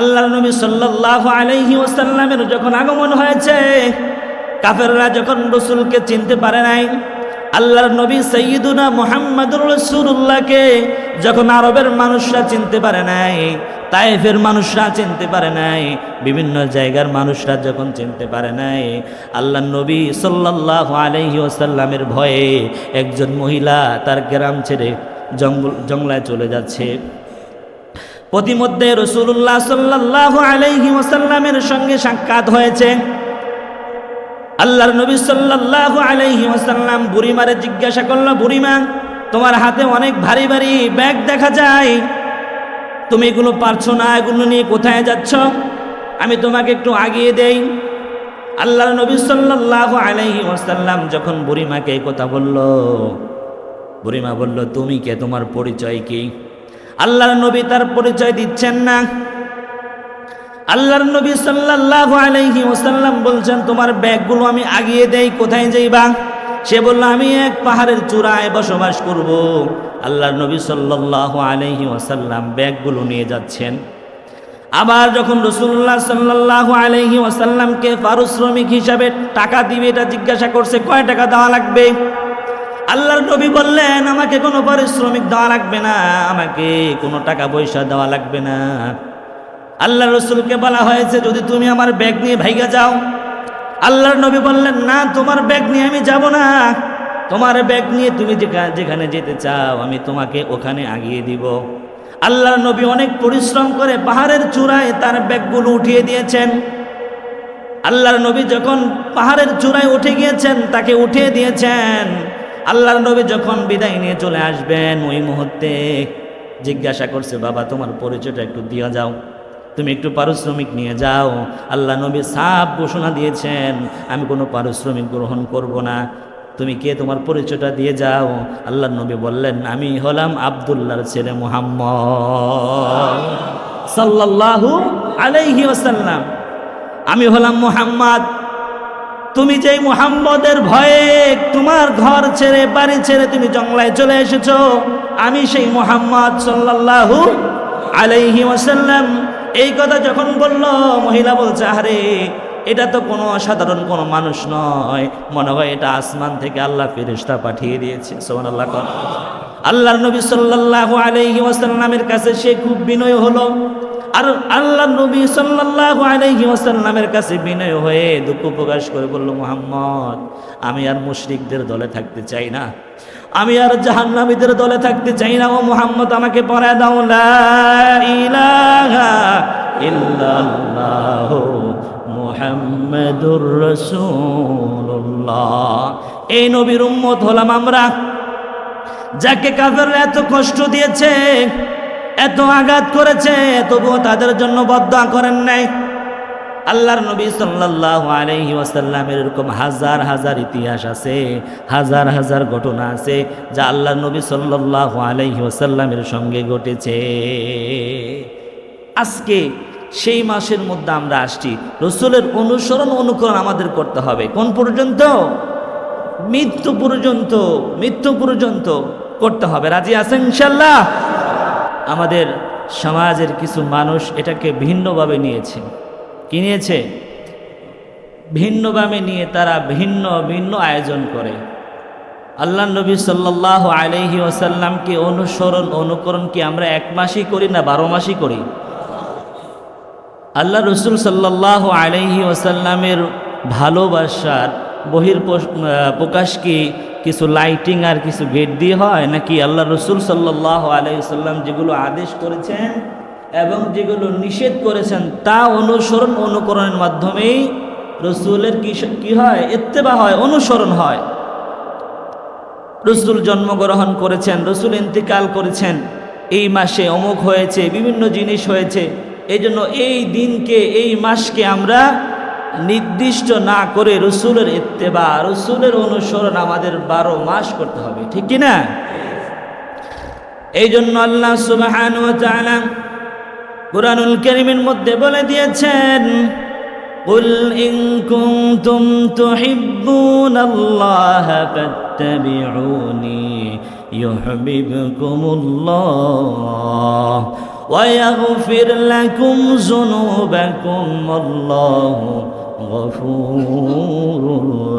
আল্লাহ নবী সাল্লাল্লাহু আলাইহি ওয়াসাল্লামের যখন আগমন হয়েছে, কাফেররা যখন রসুলকে চিনতে পারে নাই, আল্লাহর নবী সৈয়দুনা মোহাম্মদুর রসুল্লাহকে যখন আরবের মানুষরা চিনতে পারে নাই, তাইফের মানুষরা চিনতে পারে নাই, বিভিন্ন জায়গার মানুষরা যখন চিনতে পারে নাই আল্লাহ নবী সাল্লাল্লাহু আলাইহি ওয়াসাল্লামের ভয়ে একজন মহিলা তার গ্রাম ছেড়ে জঙ্গল জঙ্গলায় চলে যাচ্ছে। প্রতিমধ্যে রসুল্লাহ সাল্লাহ আলাইহি ওসাল্লামের সঙ্গে সাক্ষাৎ হয়েছে। আল্লাহর নবী সাল্লাহ আলাইহি ওসাল্লাম বুড়িমারে জিজ্ঞাসা করল, বুড়িমা, তোমার হাতে অনেক ভারী ভারী ব্যাগ দেখা যায়। তুমি এগুলো পারছ না, এগুলো নিয়ে কোথায় যাচ্ছ? আমি তোমাকে একটু আগিয়ে দেই। আল্লাহর নবী সাল্লাহ আলাইহি ওসাল্লাম যখন বুড়িমাকে কথা বলল, বুড়িমা বলল, তুমি কে? তোমার পরিচয় কি? আল্লাহর নবী তার পরিচয় দিচ্ছেন না। আল্লাহর নবী সাল্লাল্লাহু আলাইহি ওয়াসাল্লাম বলছেন, তোমার ব্যাগগুলো আমি আগিয়ে দেই, কোথায় যাইবা? সে বলল, আমি এক পাহাড়ের চূড়ায় বসবাস করব। আল্লাহর নবী সাল্লাল্লাহু আলাইহি ওয়াসাল্লাম ব্যাগগুলো নিয়ে যাচ্ছেন। আবার যখন রসুল্লাহ সাল্লাল্লাহু আলাইহি ওয়াসাল্লামকে পারিশ্রমিক হিসাবে টাকা দিবে, এটা জিজ্ঞাসা করছে, কয় টাকা দেওয়া লাগবে? আল্লাহর নবী বললেন, আমাকে কোনো পারিশ্রমিক দেওয়া লাগবে না, আমাকে কোনো টাকা পয়সা দেওয়া লাগবে না। আল্লাহ রসুলকে বলা হয়েছে, যদি তুমি আমার ব্যাগ নিয়ে ভাইগা যাও। আল্লাহর নবী বললেন, না, তোমার ব্যাগ নিয়ে আমি যাব না। তোমার ব্যাগ নিয়ে তুমি যেখা- যেখানে যেতে চাও, আমি তোমাকে ওখানে আগিয়ে দিব। আল্লাহর নবী অনেক পরিশ্রম করে পাহাড়ের চূড়ায় তার ব্যাগগুলো উঠিয়ে দিয়েছেন। আল্লাহর নবী যখন পাহাড়ের চূড়ায় উঠে গিয়েছেন, তাকে উঠিয়ে দিয়েছেন। আল্লাহর নবী যখন বিদায় নিয়ে চলে আসবেন, ওই মুহূর্তে জিজ্ঞাসা করছে, বাবা, তোমার পরিচয়টা একটু দিয়ে যাও। তুমি একটু পারিশ্রমিক নিয়ে যাও। আল্লাহ নবী সাপ ঘোষণা দিয়েছেন, আমি কোনো পারিশ্রমিক গ্রহণ করব না। তুমি কে? তোমার পরিচয়টা দিয়ে যাও। আল্লাহ নবী বললেন, আমি হলাম আবদুল্লাহর ছেলে মুহাম্মদ সাল্লাল্লাহু আলাইহি ওয়াসাল্লাম। আমি হলাম মুহাম্মদ তুমি যেই মুহাম্মদের ভয়ে তোমার ঘর ছেড়ে, বাড়ি ছেড়ে তুমি জঙ্গলায় চলে এসেছ, আমি সেই মুহাম্মদ সাল্লাল্লাহু আলাইহি ওয়াসাল্লাম এই কথা যখন বলল, মহিলা বলছে আরে এটা তো কোনো অসাধারণ কোনো মানুষ নয়। মনে হয় এটা আসমান থেকে আল্লাহ ফেরেশতা পাঠিয়ে দিয়েছে। সুবহানাল্লাহ কর আল্লাহর নবী সাল্লাল্লাহু আলাইহি ওয়াসাল্লামের কাছে সে খুব বিনয় হলো। আর আল্লাহ নবী সাল্লাল্লাহু আলাইহি ওয়াসাল্লামের কাছে বিনয় হয়ে দুঃখ প্রকাশ করে বলল, মুহাম্মদ, আমি আর মুশরিকদের দলে থাকতে চাই না। আমি আর জাহান্নামীদের দলে থাকতে চাই না। ও মুহাম্মদ, আমাকে পড়ায় দাও, লা ইলাহা ইল্লাল্লাহ মুহাম্মাদুর রাসূলুল্লাহ। এই নবীর উম্মত হলাম আমরা, যাকে কাফের এত কষ্ট দিয়েছে। এত আঘাত করেছে, তবুও তাদের জন্য বদয়া করেন নাই। আল্লাহর নবী সাল্লাল্লাহু আলাইহি ওয়াসাল্লামের এরকম হাজার হাজার ইতিহাস আছে, হাজার হাজার ঘটনা আছে, যা আল্লাহর নবী সাল্লাল্লাহু আলাইহি ওয়াসাল্লামের সঙ্গে ঘটেছে। আজকে সেই মাসের মধ্যে আমরা আসছি। রসুলের অনুসরণ, অনুকরণ আমাদের করতে হবে। কোন পর্যন্ত? মৃত্যু পর্যন্ত মৃত্যু পর্যন্ত করতে হবে। রাজি আছেন ইনশাল্লাহ আমাদের সমাজের কিছু মানুষ এটাকে ভিন্নভাবে নিয়েছে। কি নিয়েছে? ভিন্নভাবে নিয়ে তারা ভিন্ন ভিন্ন আয়োজন করে। আল্লাহ নবী সাল্লাহ আলহি ওসাল্লামকে অনুসরণ, অনুকরণ কি আমরা এক মাসই করি না বারো মাসই করি? আল্লাহ রসুল সাল্লাহ আলহি ওসাল্লামের ভালোবাসার বহির প্রকাশ কি কিছু লাইটিং আর কিছু গেট দিয়ে হয় নাকি আল্লাহ রসুল সাল্লাহ আলাইসাল্লাম যেগুলো আদেশ করেছেন এবং যেগুলো নিষেধ করেছেন তা অনুসরণ অনুকরণের মাধ্যমেই রসুলের কি কি হয়? এত্তেবা হয়, অনুসরণ হয়। রসুল জন্মগ্রহণ করেছেন, রসুল ইন্তিকাল করেছেন। এই মাসে অমুক হয়েছে, বিভিন্ন জিনিস হয়েছে। এই জন্য এই দিনকে, এই মাসকে আমরা নির্দিষ্ট না করে রসুলের ইত্তেবা রসুলের অনুসরণ আমাদের বারো মাস করতে হবে ঠিক কি না এই জন্য আল্লাহ সুবাহান কোরআনুল করিমের মধ্যে বলে দিয়েছেন قل إن كنتم تحبون الله فاتبعوني يحببكم الله ويغفر لكم ذنوبكم والله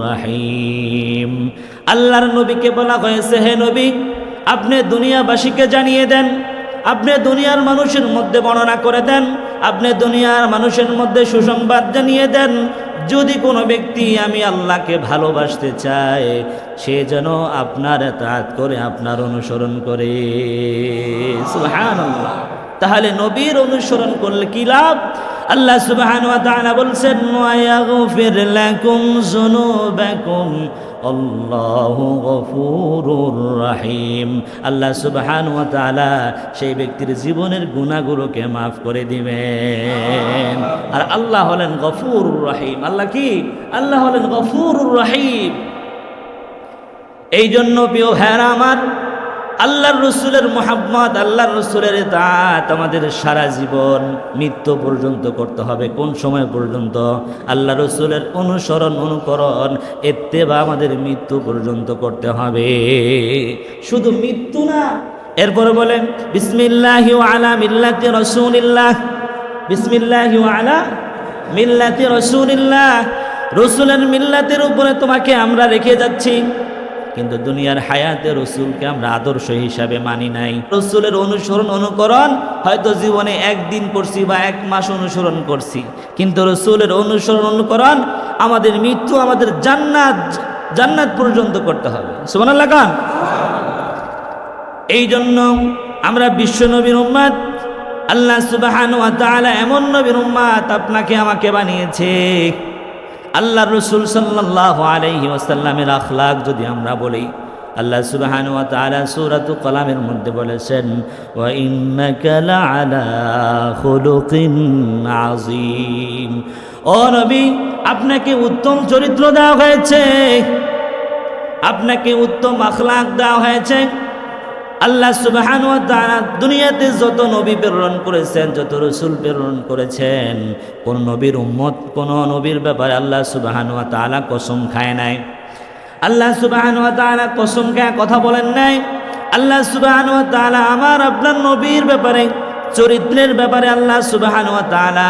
রাহিম। আল্লাহর নবীকে বলা হয়েছে, হে নবী, আপনি দুনিয়াবাসীকে জানিয়ে দেন, আপনি দুনিয়ার মানুষের মধ্যে বর্ণনা করে দেন, আপনি দুনিয়ার মানুষের মধ্যে সুসংবাদ জানিয়ে দেন, যদি কোনো ব্যক্তি আমি আল্লাহকে ভালোবাসতে চাই, সে যেন আপনার তাঁত করে আপনার অনুসরণ করে। তাহলে নবীর অনুসরণ করলে কি লাভ? আল্লাহ সুবহান ওয়া তাআলা বলছেন, ওয়া ইয়াগফির লাকুম যুনুবাকুম, আল্লাহু গফুরুর রহিম। আল্লাহ সুবহান ওয়া তাআলা সেই ব্যক্তির জীবনের গুনাহগুলোকে মাফ করে দিবেন। আর আল্লাহ হলেন গফুরুর রহিম। আল্লাহ কি? আল্লাহ হলেন গফুরুর রহিম। এই জন্য প্রিয় ভাইরা আমার আল্লাহর রসুলের মোহাম্মদ, আল্লাহর রসুলের তাঁত আমাদের সারা জীবন মৃত্যু পর্যন্ত করতে হবে। কোন সময় পর্যন্ত? আল্লাহ রসুলের অনুসরণ, অনুকরণ এতে বা আমাদের মৃত্যু পর্যন্ত করতে হবে। শুধু মৃত্যু না, এরপরে বলেন, বিসমিল্লাহ আলা মিল্লাতি রসুলিল্লাহ। বিসমিল্লাহ আলা মিল্লাতি রসুলিল্লাহ। রসুলের মিল্লাতের উপরে তোমাকে আমরা রেখে যাচ্ছি। কিন্তু দুনিয়ার হায়াতে রসুলকে আমরা আদর্শ হিসাবে মানি নাই। রসুলের অনুসরণ, অনুকরণ হয়তো জীবনে একদিন করছি বা এক মাস অনুসরণ করছি। কিন্তু রসুলের অনুসরণ, অনুকরণ আমাদের মৃত্যু, আমাদের জান্নাত জান্নাত পর্যন্ত করতে হবে। সুমান লাগান এই জন্য আমরা বিশ্ব নবীর উম্মাদ আল্লাহ সুবাহান এমন নবীর উম্মাদ আপনাকে, আমাকে বানিয়েছে। আল্লাহ রসুল সাল্লাহ আলহি ওয়াসাল্লামের আখলাক যদি আমরা বলি, আল্লাহ সুবাহান ওয়া তাআলা সূরাতু কলামের মধ্যে বলেছেন, ওয়া ইন্নাকা লাআলা খুলুকিন আযীম। ও নবী, আপনাকে উত্তম চরিত্র দেওয়া হয়েছে, আপনাকে উত্তম আখলাক দেওয়া হয়েছে। আল্লাহ সুবাহান দুনিয়াতে যত নবী প্রেরণ করেছেন, যত রসুল প্রেরণ করেছেন, কোন নবীর উম্মত, কোন নবীর ব্যাপারে আল্লাহ সুবাহান তাআলা কসম খায় নাই। আল্লাহ সুবাহান তাআলা কসম খায় কথা বলেন নাই। আল্লাহ সুবাহান তাআলা আমার, আপনার নবীর ব্যাপারে, চরিত্রের ব্যাপারে আল্লাহ সুবাহান তাআলা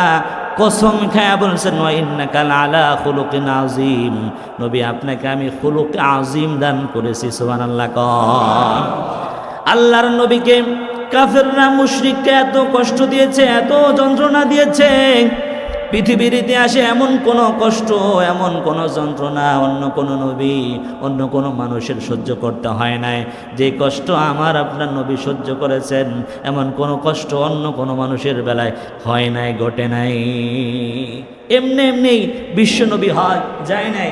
কসম খায়া বলছেন, ওয়া ইন্নাকা আলা খুলুকিন আযীম। নবী, আপনাকে আমি খুলুক আজিম দান করেছি, সুবহানাল্লাহ কন আল্লাহর নবীকে কাফেররা মুশরিককে এত কষ্ট দিয়েছে, এত যন্ত্রণা দিয়েছে। পৃথিবীর ইতিহাসে এমন কোনো কষ্ট, এমন কোনো যন্ত্রণা অন্য কোনো নবী, অন্য কোনো মানুষের সহ্য করতে হয় নাই। যে কষ্ট আমার আপনার নবী সহ্য করেছেন, এমন কোনো কষ্ট অন্য কোনো মানুষের বেলায় হয় নাই, ঘটে নাই। এমনি এমনি বিশ্ব নবী হয়, যায় নাই।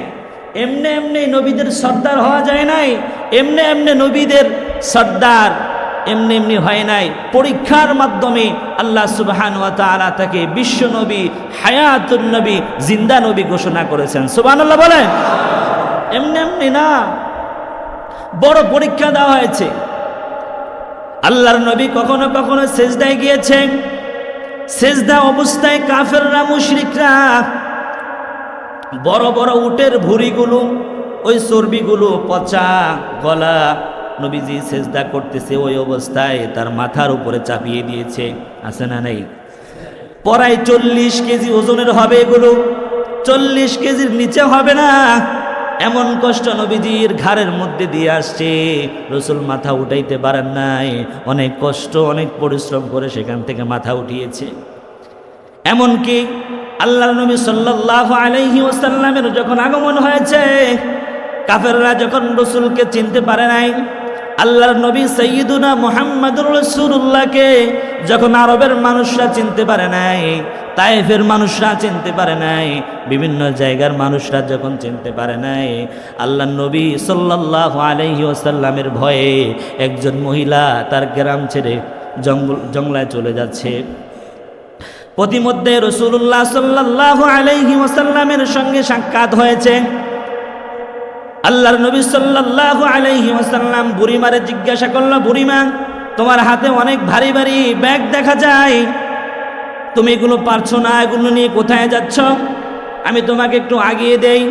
এমনি এমনি নবীদের সর্দার হওয়া যায় নাই। এমনি এমনি নবীদের সর্দার এমনি এমনি হয় নাই। পরীক্ষার মাধ্যমে আল্লাহ সুবহান তাআলা তাকে বিশ্ব নবী, হায়াতুন নবী, জিন্দা নবী ঘোষণা করেছেন। সুবহানাল্লাহ বলেন? এমনি এমনি না। বড় পরীক্ষা দেওয়া হয়েছে। আল্লাহর নবী কখনো কখনো সেজদায় গিয়েছেন। সেজদা অবস্থায় কাফেররা, মুশরিকরা, বড় বড় উটের ভুড়িগুলো, ওই চর্বিগুলো পচা গলা নবীজি সেজদা করতেছে, ওই অবস্থায় তার মাথার উপরে চাপিয়ে দিয়েছে। আছে না নেই? পরায় চল্লিশ কেজি ওজনের হবে এগুলো। চল্লিশ কেজির নিচে হবে না। এমন কষ্ট নবীজির ঘাড়ের মধ্যে দিয়ে আসছে। রসুল মাথা উঠাইতে পারেন নাই। অনেক কষ্ট, অনেক পরিশ্রম করে সেখান থেকে মাথা উঠিয়েছে। এমনকি আল্লাহ নবী সাল্লাহ আলাইহি ওসাল্লামের যখন আগমন হয়েছে, কাফেররা যখন রসুলকে চিনতে পারে নাই আল্লাহর নবী সৈয়দুনা মোহাম্মদুর রসুল্লাহকে যখন আরবের মানুষরা চিনতে পারে নাই তাইফের মানুষরা চিনতে পারে নাই, বিভিন্ন জায়গার মানুষরা যখন চিনতে পারে নাই আল্লাহ নবী সাল্লাহ আলহি ওসাল্লামের ভয়ে একজন মহিলা তার গ্রাম ছেড়ে জঙ্গল, জঙ্গলায় চলে যাচ্ছে। প্রতিমধ্যে রসুল্লাহ সাল্লাহ আলহি ওসাল্লামের সঙ্গে সাক্ষাৎ হয়েছে। আল্লাহর নবী সাল্লাহ আলহি ওসাল্লাম বুড়িমারে জিজ্ঞাসা করল, বুড়িমা, তোমার হাতে অনেক ভারী ভারী ব্যাগ দেখা যায়। তুমি এগুলো পারছ না, এগুলো নিয়ে কোথায় যাচ্ছ? আমি তোমাকে একটু আগিয়ে দেই।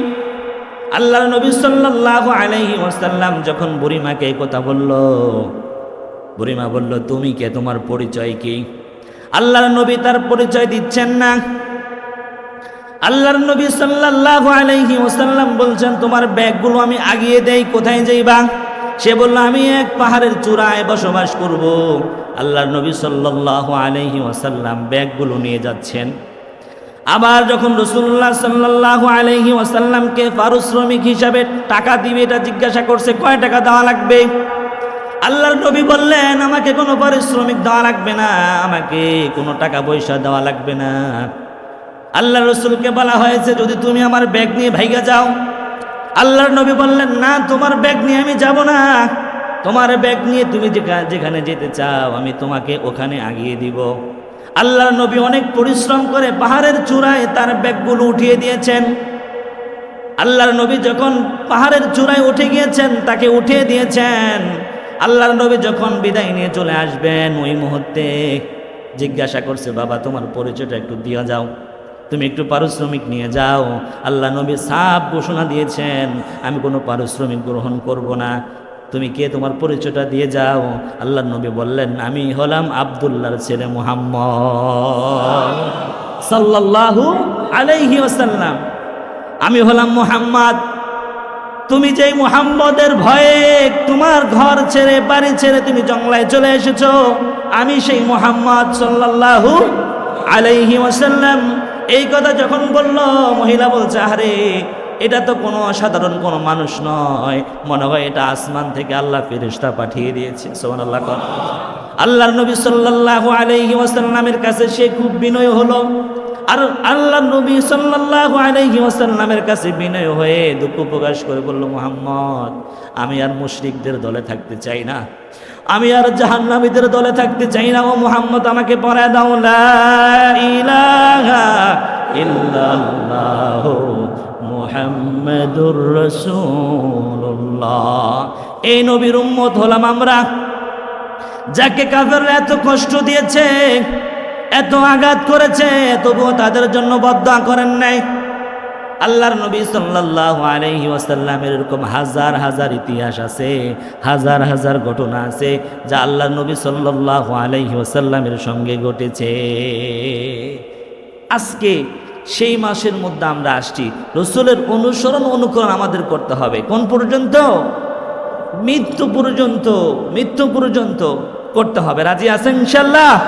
আল্লাহর নবী সাল্লাহ আলহি ওসাল্লাম যখন বুড়িমাকে এই কথা বলল, বুড়িমা বলল, তুমি কে? তোমার পরিচয় কি? আল্লাহর নবী তার পরিচয় দিচ্ছেন না। আল্লাহর নবী সাল্লাল্লাহু আলাইহি ওয়াসাল্লাম বলছেন, তোমার ব্যাগগুলো আমি আগিয়ে দেই, কোথায় যাইবা? সে বলল, আমি এক পাহাড়ের চূড়ায় বসবাস করব। আল্লাহর নবী সাল্লাল্লাহু আলাইহি ওয়াসাল্লাম ব্যাগগুলো নিয়ে যাচ্ছেন। আবার যখন রসুল্লাহ সাল্লাল্লাহু আলাইহি ওয়াসাল্লামকে পারিশ্রমিক হিসাবে টাকা দিবে, এটা জিজ্ঞাসা করছে, কয় টাকা দেওয়া লাগবে? আল্লাহর নবী বললেন, আমাকে কোনো পারিশ্রমিক দেওয়া লাগবে না, আমাকে কোনো টাকা পয়সা দেওয়া লাগবে না। আল্লাহ রসুলকে বলা হয়েছে, যদি তুমি আমার ব্যাগ নিয়ে ভাইগা যাও। আল্লাহর নবী বললেন, না, তোমার ব্যাগ নিয়ে আমি যাব না। তোমার ব্যাগ নিয়ে তুমি যেখানে যেতে চাও, আমি তোমাকে ওখানে আগিয়ে দিব। আল্লাহর নবী অনেক পরিশ্রম করে পাহাড়ের চূড়ায় তার ব্যাগগুলো উঠিয়ে দিয়েছেন। আল্লাহর নবী যখন পাহাড়ের চূড়ায় উঠে গিয়েছেন, তাকে উঠিয়ে দিয়েছেন। আল্লাহর নবী যখন বিদায় নিয়ে চলে আসবেন, ওই মুহূর্তে জিজ্ঞাসা করছে, বাবা, তোমার পরিচয়টা একটু দিয়ে যাও। তুমি একটু পারিশ্রমিক নিয়ে যাও। আল্লাহ নবী সাপ ঘোষণা দিয়েছেন, আমি কোনো পারিশ্রমিক গ্রহণ করব না। তুমি কে তোমার পরিচয়টা দিয়ে যাও। আল্লাহ নবী বললেন, আমি হলাম আবদুল্লাহর ছেলে মোহাম্মদ সাল্লাল্লাহু আলাইহি ওয়াসাল্লাম। আমি হলাম মুহাম্মদ। তুমি যেই মুহাম্মদের ভয়ে তোমার ঘর ছেড়ে, বাড়ি ছেড়ে তুমি জঙ্গলায় চলে এসেছ, আমি সেই মুহাম্মদ সাল্লাল্লাহু আলাইহি ওয়াসাল্লাম। এই কথা যখন বলল, মহিলা বলছে আরে এটা তো কোনো অসাধারণ কোনো মানুষ নয়। মনে হয় এটা আসমান থেকে আল্লাহ ফেরেশতা পাঠিয়ে দিয়েছে। সোমান আল্লাহ আল্লাহর নবী সাল্লাল্লাহু আলাইহি ওয়াসাল্লামের কাছে সে খুব বিনয় হলো। আর আল্লাহ নবী সাল্লাল্লাহু আলাইহি ওয়াসাল্লামের কাছে বিনয় হয়ে দুঃখ প্রকাশ করে বলল, মুহাম্মদ, আমি আর মুশরিকদের দলে থাকতে চাই না। আমি আর জাহান্নামীদের দলে থাকতে চাই না, ও মুহাম্মদ, আমাকে পড়ায় দাও, লা ইলাহা ইল্লাল্লাহ মুহাম্মাদুর রাসূলুল্লাহ। এই নবীর উম্মত হলাম আমরা, যাকে কাফেররা এত কষ্ট দিয়েছে, এত আঘাত করেছে, তবুও তাদের জন্য বদয়া করেন নাই। আল্লাহর নবী সাল্লাল্লাহু আলাইহি ওয়াসাল্লামের এরকম হাজার হাজার ইতিহাস আছে, হাজার হাজার ঘটনা আছে, যা আল্লাহর নবী সাল্লাল্লাহু আলাইহি ওয়াসাল্লামের সঙ্গে ঘটেছে। আজকে সেই মাসের মধ্যে আমরা আসছি। রসুলের অনুসরণ অনুকরণ আমাদের করতে হবে। কোন পর্যন্ত? মৃত্যু পর্যন্ত মৃত্যু পর্যন্ত করতে হবে। রাজি আছেন ইনশাল্লাহ